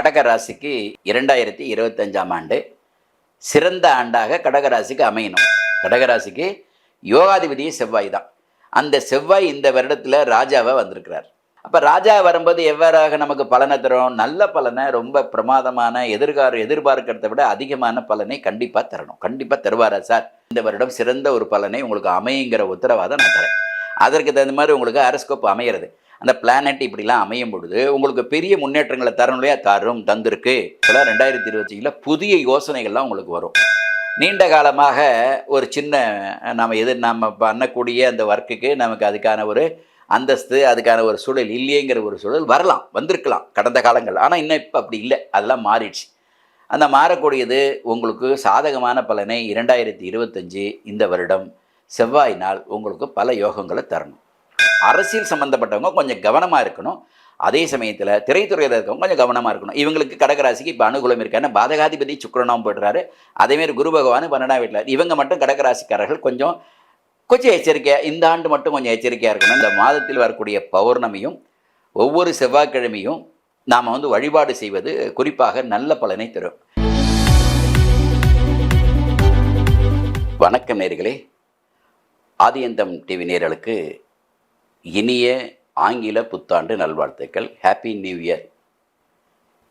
கடக ராசிக்கு இரண்டாயிரத்தி இருபத்தஞ்சாம் ஆண்டு சிறந்த ஆண்டாக கடகராசிக்கு அமையணும். கடகராசிக்கு யோகாதிபதியும் செவ்வாய் தான். அந்த செவ்வாய் இந்த வருடத்தில் ராஜாவாக வந்திருக்கிறார். அப்போ ராஜா வரும்போது எவ்வாறாக நமக்கு பலனை தரும்? நல்ல பலனை ரொம்ப பிரமாதமான எதிர்கார எதிர்பார்க்கிறத விட அதிகமான பலனை கண்டிப்பாக தரணும். கண்டிப்பாக தருவாரா சார்? இந்த வருடம் சிறந்த ஒரு பலனை உங்களுக்கு அமையுங்கிற உத்தரவாதம் நான் தரேன். அதற்கு தகுந்த மாதிரி உங்களுக்கு அரஸ்கோப் அமையிறது. அந்த பிளானட் இப்படிலாம் அமையும் பொழுது உங்களுக்கு பெரிய முன்னேற்றங்களை தரணும் இல்லையா? தரும் தந்திருக்கு. இதெல்லாம் ரெண்டாயிரத்தி இருபத்தஞ்சில் புதிய யோசனைகள்லாம் உங்களுக்கு வரும். நீண்ட காலமாக ஒரு சின்ன நம்ம எதிர் நம்ம பண்ணக்கூடிய அந்த ஒர்க்குக்கு நமக்கு அதுக்கான ஒரு அந்தஸ்து அதுக்கான ஒரு சூழல் இல்லையேங்கிற ஒரு சூழல் வரலாம் வந்திருக்கலாம் கடந்த காலங்கள். ஆனால் இன்னும் இப்போ அப்படி இல்லை. அதெல்லாம் மாறிடுச்சு. அந்த மாறக்கூடியது உங்களுக்கு சாதகமான பலனை இரண்டாயிரத்தி இருபத்தஞ்சி இந்த வருடம் செவ்வாய் நாள் உங்களுக்கு பல யோகங்களை தரணும். அரசியல் சம்மந்தப்பட்டவங்க கொஞ்சம் கவனமாக இருக்கணும். அதே சமயத்தில் திரைத்துறையில் இருக்கவங்க கொஞ்சம் கவனமாக இருக்கணும். இவங்களுக்கு கடகராசிக்கு இப்போ அனுகூலம் இருக்கு. ஏன்னா பாதகாதிபதி சுக்கரனாவும் போடுறாரு அதேமாரி குரு பகவான் பன்னெண்டாம் வீட்டில் இவங்க மட்டும் கடகராசிக்காரர்கள் கொஞ்சம் கொஞ்சம் எச்சரிக்கையாக இந்த ஆண்டு மட்டும் கொஞ்சம் எச்சரிக்கையாக இருக்கணும். இந்த மாதத்தில் வரக்கூடிய பௌர்ணமியும் ஒவ்வொரு செவ்வாய்க்கிழமையும் நாம் வந்து வழிபாடு செய்வது குறிப்பாக நல்ல பலனை தரும். வணக்கம் நேர்களே. ஆதியந்தம் டிவி நேர்களுக்கு இனிய ஆங்கில புத்தாண்டு நல்வாழ்த்துக்கள். ஹாப்பி நியூ இயர்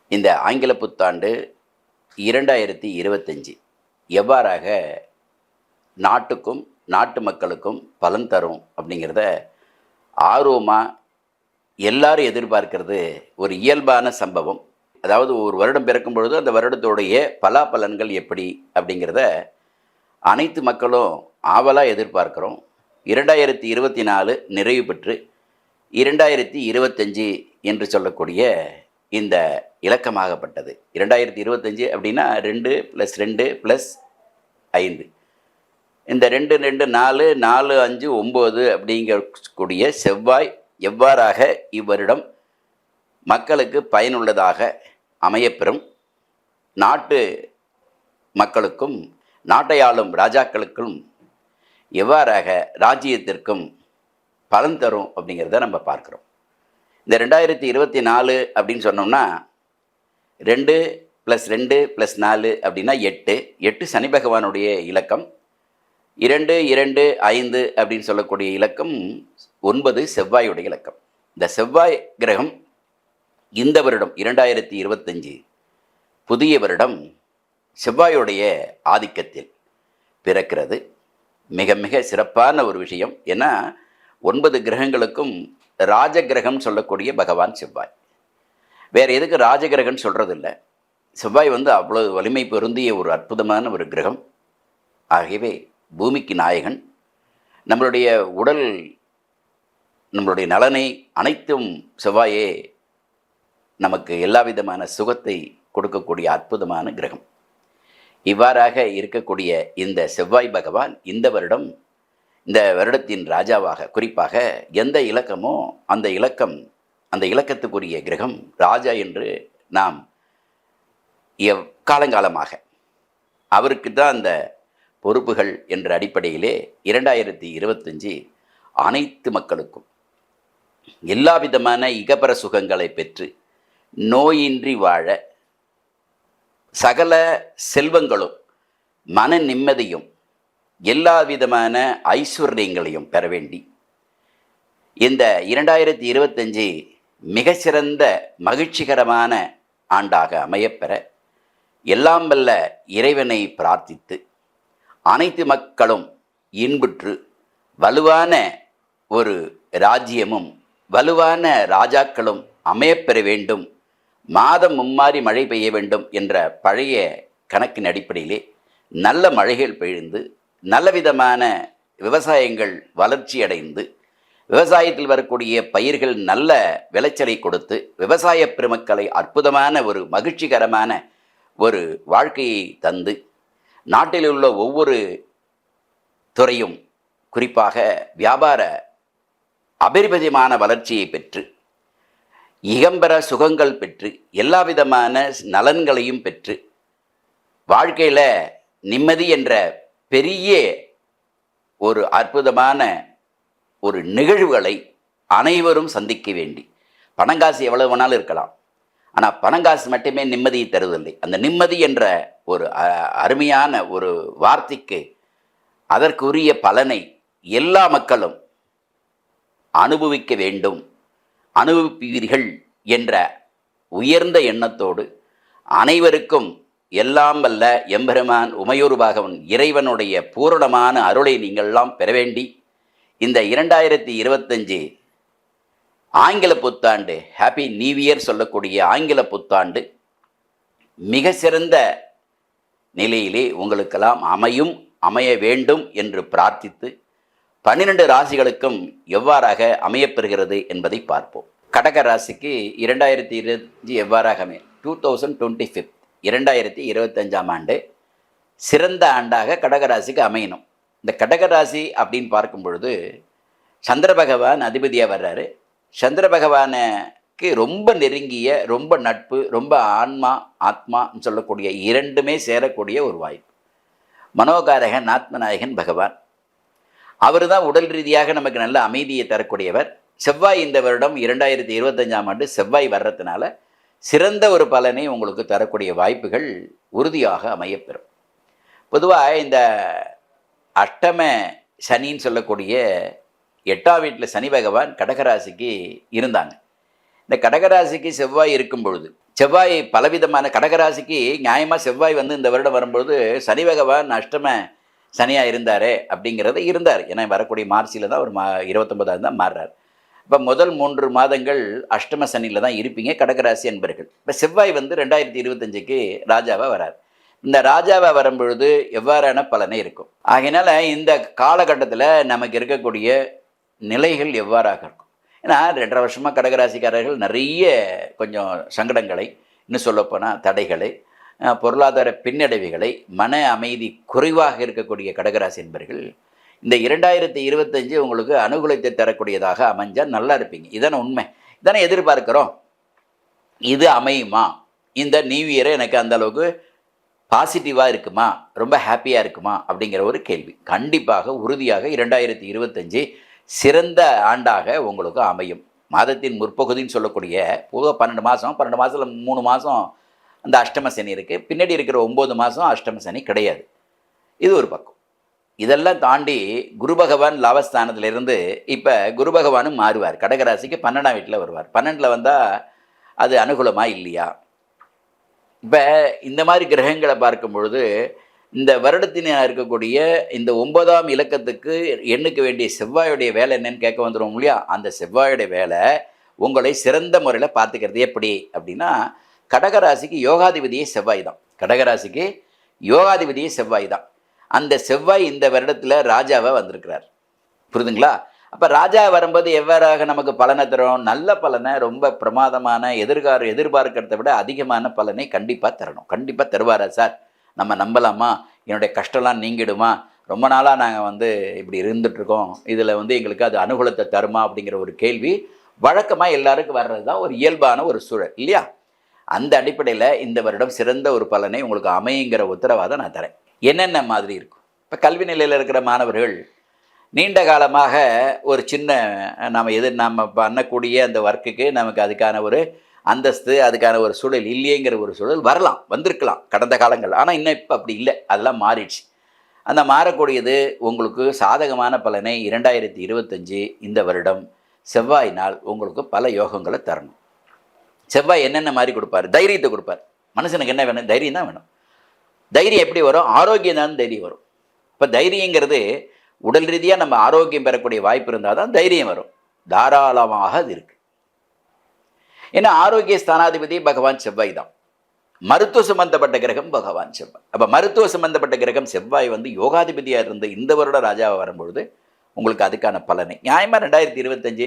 இந்த ஆங்கில புத்தாண்டு இரண்டாயிரத்தி இருபத்தஞ்சி எவ்வாறாக நாட்டுக்கும் நாட்டு மக்களுக்கும் பலன் தரும் அப்படிங்கிறத ஆர்வமாக எல்லாரும் எதிர்பார்க்கிறது ஒரு இயல்பான சம்பவம். அதாவது ஒரு வருடம் பிறக்கும் பொழுது அந்த வருடத்துடைய பலாபலன்கள் எப்படி அப்படிங்கிறத அனைத்து மக்களும் ஆவலாக எதிர்பார்க்குறோம். இரண்டாயிரத்தி இருபத்தி நாலு நிறைவு பெற்று இரண்டாயிரத்தி இருபத்தஞ்சி என்று சொல்லக்கூடிய இந்த இலக்கமாகப்பட்டது. இரண்டாயிரத்தி இருபத்தஞ்சி அப்படின்னா ரெண்டு ப்ளஸ் ரெண்டு ப்ளஸ் ஐந்து. இந்த ரெண்டு ரெண்டு நாலு நாலு அஞ்சு ஒம்பது அப்படிங்கக்கூடிய செவ்வாய் எவ்வாறாக இவ்வருடம் மக்களுக்கு பயனுள்ளதாக அமையப்பெறும்? நாட்டு மக்களுக்கும் நாட்டை ஆளும் ராஜாக்களுக்கும் எவ்வாறாக ராஜ்யத்திற்கும் பலன் தரும் அப்படிங்கிறத நம்ம பார்க்குறோம். இந்த ரெண்டாயிரத்தி இருபத்தி நாலு அப்படின்னு சொன்னோம்னா ரெண்டு ப்ளஸ் ரெண்டு ப்ளஸ் நாலு அப்படின்னா எட்டு. எட்டு சனி பகவானுடைய இலக்கம். இரண்டு இரண்டு ஐந்து அப்படின்னு சொல்லக்கூடிய இலக்கம் ஒன்பது செவ்வாயுடைய இலக்கம். இந்த செவ்வாய் கிரகம் இந்த வருடம் இரண்டாயிரத்தி இருபத்தஞ்சி புதிய வருடம் செவ்வாயுடைய ஆதிக்கத்தில் பிறக்கிறது. மிக மிக சிறப்பான ஒரு விஷயம். ஏன்னா ஒன்பது கிரகங்களுக்கும் ராஜகிரகம் சொல்லக்கூடிய பகவான் செவ்வாய். வேறு எதுக்கு ராஜகிரகம்னு சொல்கிறது இல்லை செவ்வாய் வந்து அவ்வளோ வலிமை பொருந்திய ஒரு அற்புதமான ஒரு கிரகம். ஆகவே பூமிக்கு நாயகன். நம்மளுடைய உடல் நம்மளுடைய நலனை அனைத்தும் செவ்வாயே நமக்கு எல்லா விதமான சுகத்தை கொடுக்கக்கூடிய அற்புதமான கிரகம். இவ்வாறாக இருக்கக்கூடிய இந்த செவ்வாய் பகவான் இந்த வருடம் இந்த வருடத்தின் ராஜாவாக குறிப்பாக எந்த இலக்கமோ அந்த இலக்கம் அந்த இலக்கத்துக்குரிய கிரகம் ராஜா என்று நாம் எவ் காலங்காலமாக. அவருக்கு தான் அந்த பொறுப்புகள் என்ற அடிப்படையிலே இரண்டாயிரத்தி இருபத்தஞ்சி அனைத்து மக்களுக்கும் எல்லா விதமான இகபர சுகங்களை பெற்று நோயின்றி வாழ சகல செல்வங்களும் மன நிம்மதியும் எல்லா விதமான ஐஸ்வர்யங்களையும் பெற வேண்டி. இந்த இரண்டாயிரத்தி இருபத்தஞ்சி மிகச்சிறந்த மகிழ்ச்சிகரமான ஆண்டாக அமையப்பெற எல்லாம் வல்ல இறைவனை பிரார்த்தித்து அனைத்து மக்களும் இன்புற்று வலுவான ஒரு ராஜ்யமும் வலுவான ராஜாக்களும் அமையப்பெற வேண்டும் மாதம் மும்மாறி மழை பெய்ய வேண்டும் என்ற பழைய கணக்கின் அடிப்படையிலே நல்ல மழைகள் பெய்ந்து நல்லவிதமான விவசாயங்கள் வளர்ச்சி அடைந்து விவசாயத்தில் வரக்கூடிய பயிர்கள் நல்ல விளைச்சலை கொடுத்து விவசாய பெருமக்களை அற்புதமான ஒரு மகிழ்ச்சிகரமான ஒரு வாழ்க்கையை தந்து நாட்டில் உள்ள ஒவ்வொரு துறையும் குறிப்பாக வியாபார அபரிமிதமான வளர்ச்சியை பெற்று இகம்பர சுகங்கள் பெற்று எல்லா விதமான நலன்களையும் பெற்று வாழ்க்கையில் நிம்மதி என்ற பெரிய ஒரு அற்புதமான ஒரு நிகழ்வுகளை அனைவரும் சந்திக்க வேண்டி. பணங்காசு எவ்வளவு வேணாலும் இருக்கலாம். ஆனால் பணங்காசு மட்டுமே நிம்மதியை தருவதில்லை. அந்த நிம்மதி என்ற ஒரு அ- அருமையான ஒரு வார்த்தைக்கு அதற்குரிய பலனை எல்லா மக்களும் அனுபவிக்க வேண்டும். அனுபவிப்பீர்கள் என்ற உயர்ந்த எண்ணத்தோடு அனைவருக்கும் எல்லாம் வல்ல எம்பெருமான் உமையூர் பாகவன் இறைவனுடைய பூரணமான அருளை நீங்கள்லாம் பெற வேண்டி இந்த இரண்டாயிரத்தி இருபத்தஞ்சு ஆங்கில புத்தாண்டு ஹாப்பி நியூ இயர் சொல்லக்கூடிய ஆங்கில புத்தாண்டு மிக சிறந்த நிலையிலே உங்களுக்கெல்லாம் அமையும் அமைய வேண்டும் என்று பிரார்த்தித்து பன்னிரண்டு ராசிகளுக்கும் எவ்வாறாக அமையப்பெறுகிறது என்பதை பார்ப்போம். கடக ராசிக்கு இரண்டாயிரத்தி இருபத்தி எவ்வாறாக அமையும்? டூ தௌசண்ட் டுவெண்ட்டி ஃபிஃப்த் இரண்டாயிரத்தி இருபத்தஞ்சாம் ஆண்டு சிறந்த ஆண்டாக கடகராசிக்கு அமையணும். இந்த கடகராசி அப்படின்னு பார்க்கும் பொழுது சந்திர பகவான் அதிபதியாக வர்றாரு. சந்திர பகவானுக்கு ரொம்ப நெருங்கிய ரொம்ப நட்பு ரொம்ப ஆன்மா ஆத்மான்னு சொல்லக்கூடிய இரண்டுமே சேரக்கூடிய ஒரு வாய்ப்பு. மனோகாரகன் ஆத்மநாயகன் பகவான். அவர் தான் உடல் ரீதியாக நமக்கு நல்ல அமைதியை தரக்கூடியவர். செவ்வாய் இந்த வருடம் இரண்டாயிரத்தி இருபத்தஞ்சாம் ஆண்டு செவ்வாய் வர்றதுனால சிறந்த ஒரு பலனை உங்களுக்கு தரக்கூடிய வாய்ப்புகள் உறுதியாக அமையப்பெறும். பொதுவாக இந்த அஷ்டம சனின்னு சொல்லக்கூடிய எட்டாம் வீட்டில் சனி பகவான் கடகராசிக்கு இருந்தாங்க. இந்த கடகராசிக்கு செவ்வாய் இருக்கும் பொழுது செவ்வாய் பலவிதமான கடகராசிக்கு நியாயமாக செவ்வாய் வந்து இந்த வருடம் வரும்பொழுது சனி பகவான் அஷ்டம சனியாக இருந்தார் அப்படிங்கிறத இருந்தார். ஏன்னா வரக்கூடிய மார்ச்சில் தான் ஒரு மா இருபத்தொம்பதாவது தான் மாறுறார். இப்போ முதல் மூன்று மாதங்கள் அஷ்டம சனியில் தான் இருப்பீங்க கடகராசி அன்பர்கள். இப்போ செவ்வாய் வந்து ரெண்டாயிரத்தி இருபத்தஞ்சுக்கு ராஜாவாக வரார். இந்த ராஜாவாக வரும்பொழுது எவ்வாறான பலனை இருக்கும்? ஆகையினால இந்த காலகட்டத்தில் நமக்கு இருக்கக்கூடிய நிலைகள் எவ்வாறாக இருக்கும்? ஏன்னா ரெண்டரை வருஷமாக கடகராசிக்காரர்கள் நிறைய கொஞ்சம் சங்கடங்களை இன்னும் சொல்லப்போனால் தடைகளை பொருளாதார பின்னடைவுகளை மன அமைதி குறைவாக இருக்கக்கூடிய கடகராசி என்பர்கள் இந்த இரண்டாயிரத்தி இருபத்தஞ்சு உங்களுக்கு அனுகூலத்தை தரக்கூடியதாக அமைஞ்சால் நல்லா இருப்பீங்க. இதானே உண்மை. இதானே எதிர்பார்க்கிறோம். இது அமையுமா? இந்த நியூ இயரை எனக்கு அந்த அளவுக்கு பாசிட்டிவாக இருக்குமா? ரொம்ப ஹாப்பியாக இருக்குமா? அப்படிங்கிற ஒரு கேள்வி. கண்டிப்பாக உறுதியாக இரண்டாயிரத்தி இருபத்தஞ்சு சிறந்த ஆண்டாக உங்களுக்கு அமையும். மாதத்தின் முற்பகுதின்னு சொல்லக்கூடிய பொதுவாக பன்னெண்டு மாதம் பன்னெண்டு மாதத்தில் மூணு மாதம் அந்த அஷ்டம சனி இருக்குது பின்னாடி இருக்கிற ஒம்பது மாதம் அஷ்டம சனி கிடையாது. இது ஒரு பக்கம். இதெல்லாம் தாண்டி குரு பகவான் லாபஸ்தானத்திலிருந்து இப்போ குரு பகவானும் மாறுவார். கடகராசிக்கு பன்னெண்டாம் வீட்டில் வருவார். பன்னெண்டில் வந்தால் அது அனுகூலமாக இல்லையா? இப்போ இந்த மாதிரி கிரகங்களை பார்க்கும் பொழுது இந்த வருடத்தின் இருக்கக்கூடிய இந்த ஒன்பதாம் இலக்கத்துக்கு எண்ணுக்க வேண்டிய செவ்வாயுடைய வேலை என்னன்னு கேட்க வந்துடும் இல்லையா? அந்த செவ்வாயுடைய வேலை உங்களை சிறந்த முறையில் பார்த்துக்கிறது எப்படி அப்படின்னா கடகராசிக்கு யோகாதிபதியே செவ்வாய் தான். கடகராசிக்கு யோகாதிபதியே செவ்வாய் தான். அந்த செவ்வாய் இந்த வருடத்தில் ராஜாவாக வந்திருக்கிறார். புரிதுங்களா? அப்போ ராஜா வரும்போது எவ்வாறாக நமக்கு பலனை தரும்? நல்ல பலனை ரொம்ப பிரமாதமான எதிர்கார எதிர்பார்க்கறதை விட அதிகமான பலனை கண்டிப்பாக தரணும். கண்டிப்பாக தருவாரா சார்? நம்ம நம்பலாமா? என்னுடைய கஷ்டம்லாம் நீங்கிடுமா? ரொம்ப நாளாக நாங்கள் வந்து இப்படி இருந்துகிட்ருக்கோம் இதில் வந்து எங்களுக்கு அது அனுகூலத்தை தருமா? அப்படிங்கிற ஒரு கேள்வி வழக்கமாக எல்லாருக்கும் வர்றது தான் ஒரு இயல்பான ஒரு சூழல் இல்லையா? அந்த அடிப்படையில் இந்த வருடம் சிறந்த ஒரு பலனை உங்களுக்கு அமையுங்கிற உத்தரவாதம் நான் தரேன். என்னென்ன மாதிரி இருக்கும்? இப்போ கல்வி நிலையில் இருக்கிற மாணவர்கள் நீண்ட காலமாக ஒரு சின்ன நம்ம எது நம்ம பண்ணக்கூடிய அந்த ஒர்க்குக்கு நமக்கு அதுக்கான ஒரு அந்தஸ்து அதுக்கான ஒரு சூழல் இல்லையேங்கிற ஒரு சூழல் வரலாம் வந்திருக்கலாம் கடந்த காலங்கள். ஆனால் இன்னும் இப்போ அப்படி இல்லை. அதெல்லாம் மாறிடுச்சு. அந்த மாறக்கூடியது உங்களுக்கு சாதகமான பலனை இரண்டாயிரத்தி இருபத்தஞ்சு இந்த வருடம் செவ்வாய் நாள் உங்களுக்கு பல யோகங்களை தரணும். செவ்வாய் என்னென்ன மாதிரி கொடுப்பாரு? தைரியத்தை கொடுப்பார். மனுஷனுக்கு என்ன வேணும்? தைரியம் தான் வேணும். தைரியம் எப்படி வரும்? ஆரோக்கியம் தான் தைரியம் வரும். இப்போ தைரியங்கிறது உடல் ரீதியாக நம்ம ஆரோக்கியம் பெறக்கூடிய வாய்ப்பு இருந்தால் தான் தைரியம் வரும். தாராளமாக அது இருக்கு. ஏன்னா ஆரோக்கிய ஸ்தானாதிபதி பகவான் செவ்வாய் தான். மருத்துவ சம்பந்தப்பட்ட கிரகம் பகவான் செவ்வாய். அப்போ மருத்துவ சம்பந்தப்பட்ட கிரகம் செவ்வாய் வந்து யோகாதிபதியாக இருந்து இந்த வருட ராஜாவை வரும்பொழுது உங்களுக்கு அதுக்கான பலனை. நியாயமாக ரெண்டாயிரத்தி இருபத்தஞ்சு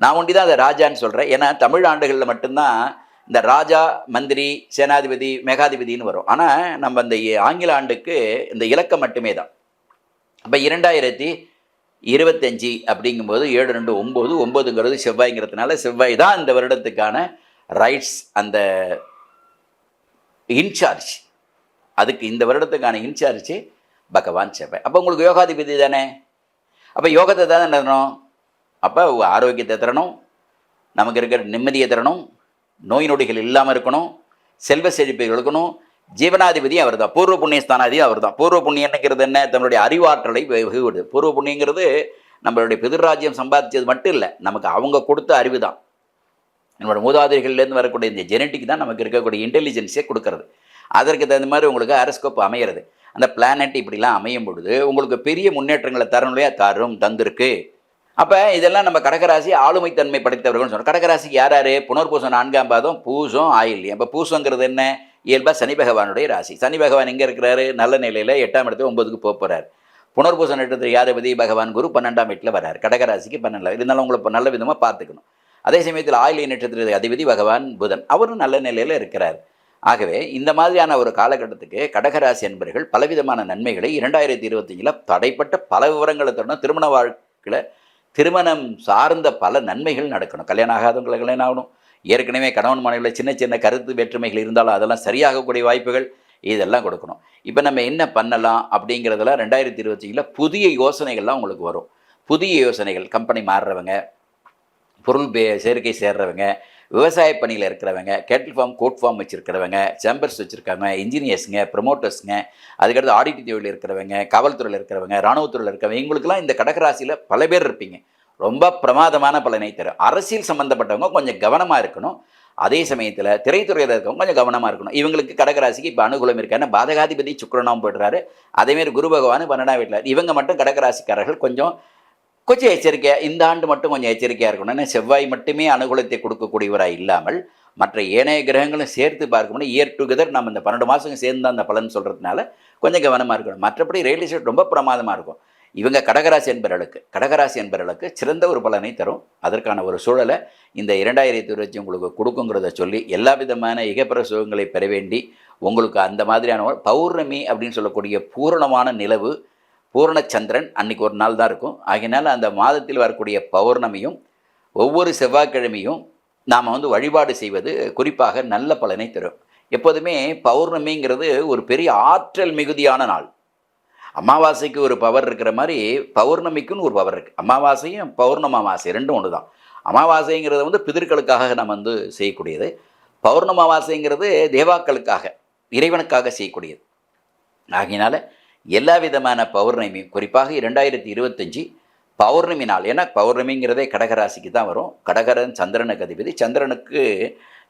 நான் ஒண்டி தான் அதை ராஜான்னு சொல்கிறேன் ஏன்னா தமிழ் ஆண்டுகளில் மட்டும்தான் இந்த ராஜா மந்திரி சேனாதிபதி மேகாதிபதினு வரும். ஆனால் நம்ம இந்த ஆங்கில ஆண்டுக்கு இந்த இலக்கம் மட்டுமே தான் அப்போ இரண்டாயிரத்தி இருபத்தஞ்சி அப்படிங்கும்போது ஏழு ரெண்டு ஒம்பது ஒம்பதுங்கிறது செவ்வாய்ங்கிறதுனால செவ்வாய் தான் இந்த வருடத்துக்கான ரைட்ஸ் அந்த இன்சார்ஜ் அதுக்கு இந்த வருடத்துக்கான இன்சார்ஜ் பகவான் செவ்வாய். அப்போ உங்களுக்கு யோகாதிபதி தானே? அப்போ யோகத்தை தானே தரணும் அப்போ ஆரோக்கியத்தை தரணும் நமக்கு இருக்கிற நிம்மதியை தரணும் நோய் நொடிகள் இல்லாமல் இருக்கணும். செல்வ செழிப்பை இருக்கணும் ஜீவனாதிபதி அவர் தான் பூர்வ புண்ணியஸ்தானாதி அவர் தான் பூர்வ புண்ணியம்ங்கிறது என்ன? தன்னுடைய அறிவாற்றலை வெகுவிடு பூர்வ புண்ணியங்கிறது நம்மளுடைய பிதிர்ராஜ்யம் சம்பாதிச்சது மட்டும் இல்லை. நமக்கு அவங்க கொடுத்த அறிவு தான். நம்மளோட மூதாதைகள்லேருந்து வரக்கூடிய இந்த ஜெனட்டிக் தான் நமக்கு இருக்கக்கூடிய இன்டெலிஜென்ஸே கொடுக்கறது. அதற்கு தகுந்த மாதிரி உங்களுக்கு அரஸ்கோப் அமையிறது. அந்த பிளானட் இப்படிலாம் அமையும் பொழுது உங்களுக்கு பெரிய முன்னேற்றங்களை தரணும் இல்லையா தரும். தந்திருக்கு. அப்போ இதெல்லாம் நம்ம கடகராசி ஆளுமை தன்மை படைத்தவர்கள்னு சொல்கிறோம் கடகராசிக்கு யார் யார்? புனர்பூசம் நான்காம் பாதம் பூசம் ஆயில்யம் அப்போ பூசங்கிறது என்ன? இயல்பாக சனி பகவானுடைய ராசி. சனி பகவான் எங்கே இருக்கிறாரு? நல்ல நிலையில் எட்டாம் இடத்துல ஒன்பதுக்கு போக போகிறார் புனர்பூசம் நட்சத்திரம் யாதிபதி பகவான் குரு பன்னெண்டாம் வீட்டில் வரார். கடகராசிக்கு பன்னெண்டாம் இருந்தாலும் உங்களை நல்ல விதமாக பார்த்துக்கணும். அதே சமயத்தில் ஆயிலிய நட்சத்திர அதிபதி பகவான் புதன். அவரும் நல்ல நிலையில் இருக்கிறார். ஆகவே இந்த மாதிரியான ஒரு காலகட்டத்துக்கு கடகராசி என்பர்கள் பலவிதமான நன்மைகளை இரண்டாயிரத்தி இருபத்தஞ்சில் தடைப்பட்ட பல விவரங்களை தொடர்ந்து திருமண வாழ்க்கையில் திருமணம் சார்ந்த பல நன்மைகள் நடக்கணும். கல்யாணம் ஆகாதவங்களை கல்யாணம் ஆகணும். ஏற்கனவே கணவன் மனைவியில் சின்ன சின்ன கருத்து வேற்றுமைகள் இருந்தாலும் அதெல்லாம் சரியாகக்கூடிய வாய்ப்புகள் இதெல்லாம் கொடுக்கணும். இப்போ நம்ம என்ன பண்ணலாம் அப்படிங்கிறதெல்லாம் ரெண்டாயிரத்தி இருபத்தஞ்சில் புதிய யோசனைகள்லாம் உங்களுக்கு வரும். புதிய யோசனைகள் கம்பெனி மாறுறவங்க பொருள் பே சேர்க்கை சேர்றவங்க விவசாய பணியில் இருக்கிறவங்க கேட்டில் ஃபார்ம் கோட் ஃபார்ம் வச்சுருக்கிறவங்க சேம்பர்ஸ் வச்சுருக்காங்க இன்ஜினியர்ஸுங்க ப்ரொமோட்டர்ஸுங்க அதுக்கடுத்து ஆடிட் தேவையில் இருக்கிறவங்க காவல்துறையில் இருக்கிறவங்க இராணுவத்துறையில் இருக்கிறவங்க இவங்களுக்குலாம் இந்த கடகராசியில் பல பேர் இருப்பீங்க. ரொம்ப பிரமாதமான பலனை தரும். அரசியல் சம்மந்தப்பட்டவங்க கொஞ்சம் கவனமாக இருக்கணும். அதே சமயத்தில் திரைத்துறையில் இருக்கவங்க கொஞ்சம் கவனமாக இருக்கணும். இவங்களுக்கு கடகராசிக்கு இப்போ அனுகூலம் இருக்கான பாதகாதிபதி சுக்கிரனாம் போடுறாரு அதேமாரி குரு பகவான் பன்னெண்டாம் வீட்டில். இவங்க மட்டும் கடகராசிக்காரர்கள் கொஞ்சம் கொஞ்சம் எச்சரிக்கையாக இந்த ஆண்டு மட்டும் கொஞ்சம் எச்சரிக்கையாக இருக்கணும். ஏன்னா செவ்வாய் மட்டுமே அனுகூலத்தை கொடுக்கக்கூடியவராக இல்லாமல் மற்ற ஏனைய கிரகங்களும் சேர்த்து பார்க்கணும் இயர் டுகெதர் நம்ம இந்த பன்னெண்டு மாதம் சேர்ந்து அந்த பலன் சொல்கிறதுனால கொஞ்சம் கவனமாக இருக்கணும். மற்றபடி ரியல் எஸ்டேட் ரொம்ப பிரமாதமாக இருக்கும். இவங்க கடகராசி என்பவர்களுக்கு கடகராசி என்பவர்களுக்கு சிறந்த ஒரு பலனை தரும். அதற்கான ஒரு சூழலை இந்த இரண்டாயிரத்தி இருபத்தி உங்களுக்கு கொடுக்குங்கிறத சொல்லி எல்லா விதமான இகப்பர சுகங்களை பெற வேண்டி உங்களுக்கு அந்த மாதிரியான ஒரு பௌர்ணமி அப்படின்னு சொல்லக்கூடிய பூரணமான நிலவு பூர்ணச்சந்திரன் சந்திரன் அன்னைக்கு ஒரு நாள் தான் இருக்கும். ஆகையினால அந்த மாதத்தில் வரக்கூடிய பௌர்ணமியும் ஒவ்வொரு செவ்வாய்க்கிழமையும் நாம் வந்து வழிபாடு செய்வது குறிப்பாக நல்ல பலனை தரும். எப்போதுமே பௌர்ணமிங்கிறது ஒரு பெரிய ஆற்றல் மிகுதியான நாள். அமாவாசைக்கு ஒரு பவர் இருக்கிற மாதிரி பௌர்ணமிக்குன்னு ஒரு பவர் இருக்குது அமாவாசையும் பௌர்ணமாவாசை ரெண்டும் ஒன்று தான். அமாவாசைங்கிறது வந்து பிதர்களுக்காக நம்ம வந்து செய்யக்கூடியது. பௌர்ணமாவாசைங்கிறது தேவாக்களுக்காக இறைவனுக்காக செய்யக்கூடியது. ஆகையினால எல்லா விதமான பௌர்ணமியும் குறிப்பாக இரண்டாயிரத்தி இருபத்தஞ்சி பௌர்ணமி நாள். ஏன்னா பௌர்ணமிங்கிறதே கடகராசிக்கு தான் வரும். கடகரன் சந்திரனுக்கு அதிபதி. சந்திரனுக்கு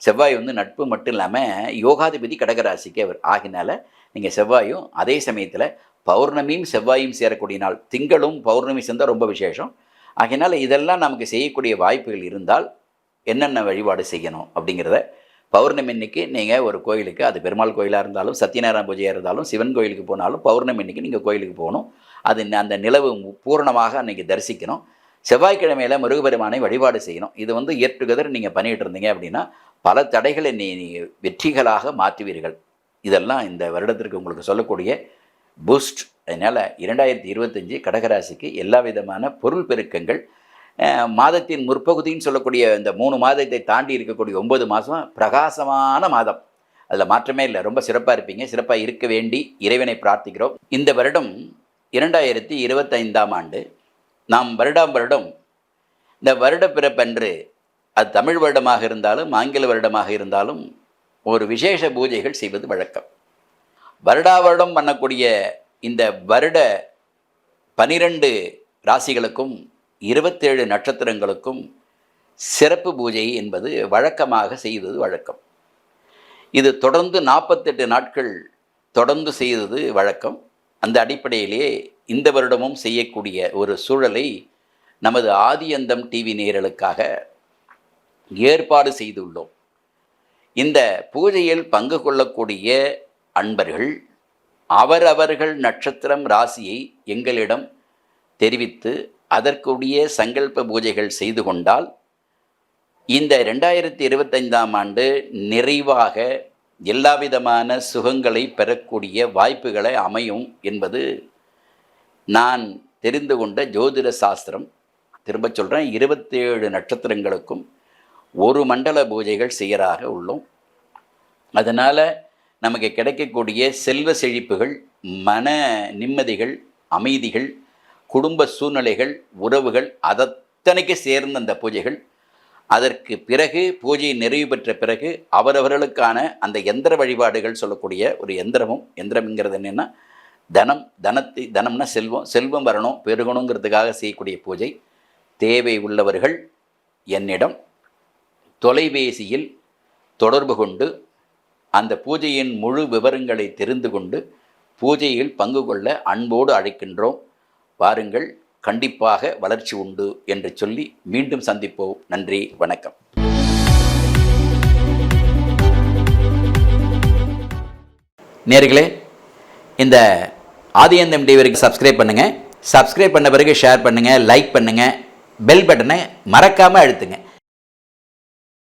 செவ்வாய் வந்து நட்பு மட்டும் இல்லாமல் யோகாதிபதி கடகராசிக்கு அவர். ஆகினால நீங்கள் செவ்வாயும் அதே சமயத்தில் பௌர்ணமியும் செவ்வாயும் சேரக்கூடிய நாள். திங்களும் பௌர்ணமி சேர்ந்தால் ரொம்ப விசேஷம். ஆகினால் இதெல்லாம் நமக்கு செய்யக்கூடிய வாய்ப்புகள் இருந்தால் என்னென்ன வழிபாடு செய்யணும் அப்படிங்கிறத பௌர்ணமி அன்னைக்கு நீங்கள் ஒரு கோயிலுக்கு அது பெருமாள் கோயிலாக இருந்தாலும் சத்யநாராயண பூஜையாக இருந்தாலும் சிவன் கோயிலுக்கு போனாலும் பௌர்ணமி இன்னைக்கு நீங்கள் கோயிலுக்கு போகணும். அது அந்த நிலவு பூரணமாக அன்னைக்கு தரிசிக்கணும். செவ்வாய்க்கிழமையில் முருகபெருமானை வழிபாடு செய்யணும். இது வந்து இயர் டுகெதர் நீங்கள் பண்ணிகிட்டு இருந்தீங்க அப்படின்னா பல தடைகளை நீ வெற்றிகளாக மாற்றுவீர்கள். இதெல்லாம் இந்த வருடத்திற்கு உங்களுக்கு சொல்லக்கூடிய பூஸ்ட் அதனால் இரண்டாயிரத்தி இருபத்தஞ்சி கடகராசிக்கு எல்லா விதமான பொருள் பெருக்கங்கள் மாதத்தின் முற்பகுதின்னு சொல்லக்கூடிய இந்த மூணு மாதத்தை தாண்டி இருக்கக்கூடிய ஒன்பது மாதம் பிரகாசமான மாதம். அதில் மாற்றமே இல்லை. ரொம்ப சிறப்பாக இருப்பீங்க. சிறப்பாக இருக்க வேண்டி இறைவனை பிரார்த்திக்கிறோம். இந்த வருடம் இரண்டாயிரத்தி இருபத்தைந்தாம் ஆண்டு நாம் வருடாம் வருடம் இந்த வருட பிறப்பன்று அது தமிழ் வருடமாக இருந்தாலும் ஆங்கில வருடமாக இருந்தாலும் ஒரு விசேஷ பூஜைகள் செய்வது வழக்கம். வருடா வருடம் பண்ணக்கூடிய இந்த வருட பனிரெண்டு ராசிகளுக்கும் இருபத்தேழு நட்சத்திரங்களுக்கும் சிறப்பு பூஜை என்பது வழக்கமாக செய்தது வழக்கம். இது தொடர்ந்து நாற்பத்தெட்டு நாட்கள் தொடர்ந்து செய்தது வழக்கம். அந்த அடிப்படையிலேயே இந்த வருடமும் செய்யக்கூடிய ஒரு சூழலை நமது ஆதியந்தம் டிவி நேரலுக்காக ஏற்பாடு செய்துள்ளோம். இந்த பூஜையில் பங்கு கொள்ளக்கூடிய அன்பர்கள் அவரவர்கள் நட்சத்திரம் ராசியை எங்களிடம் தெரிவித்து அதற்குரிய சங்கல்ப பூஜைகள் செய்து கொண்டால் இந்த ரெண்டாயிரத்தி இருபத்தைந்தாம் ஆண்டு நிறைவாக எல்லாவிதமான சுகங்களை பெறக்கூடிய வாய்ப்புகளை அமையும் என்பது நான் தெரிந்து கொண்ட ஜோதிட சாஸ்திரம். திரும்ப சொல்கிறேன் இருபத்தேழு நட்சத்திரங்களுக்கும் ஒரு மண்டல பூஜைகள் செய்யறாக உள்ளோம். அதனால் நமக்கு கிடைக்கக்கூடிய செல்வ செழிப்புகள் மன நிம்மதிகள் அமைதிகள் குடும்ப சூழ்நிலைகள் உறவுகள் அதத்தனைக்கு சேர்ந்த அந்த பூஜைகள். அதற்கு பிறகு பூஜை நிறைவு பெற்ற பிறகு அவரவர்களுக்கான அந்த எந்திர வழிபாடுகள் சொல்லக்கூடிய ஒரு எந்திரமும் எந்திரம்ங்கிறது என்னென்னா தனம் தனத்தை தனம்னா செல்வம் செல்வம் வரணும் பெருகணுங்கிறதுக்காக செய்யக்கூடிய பூஜை. தேவை உள்ளவர்கள் என்னிடம் தொலைபேசியில் தொடர்பு கொண்டு அந்த பூஜையின் முழு விவரங்களை தெரிந்து கொண்டு பூஜையில் பங்கு கொள்ள அன்போடு அழைக்கின்றோம். பாருங்கள் கண்டிப்பாக வளர்ச்சி உண்டு என்று சொல்லி மீண்டும் சந்திப்போம். நன்றி வணக்கம். நேர்களே இந்த ஆதியந்தம் டிவிக்கு சப்ஸ்கிரைப் பண்ணுங்கள் சப்ஸ்கிரைப் பண்ண பிறகு ஷேர் பண்ணுங்கள் லைக் பண்ணுங்கள் பெல் பட்டனை மறக்காமல் அழுத்துங்க.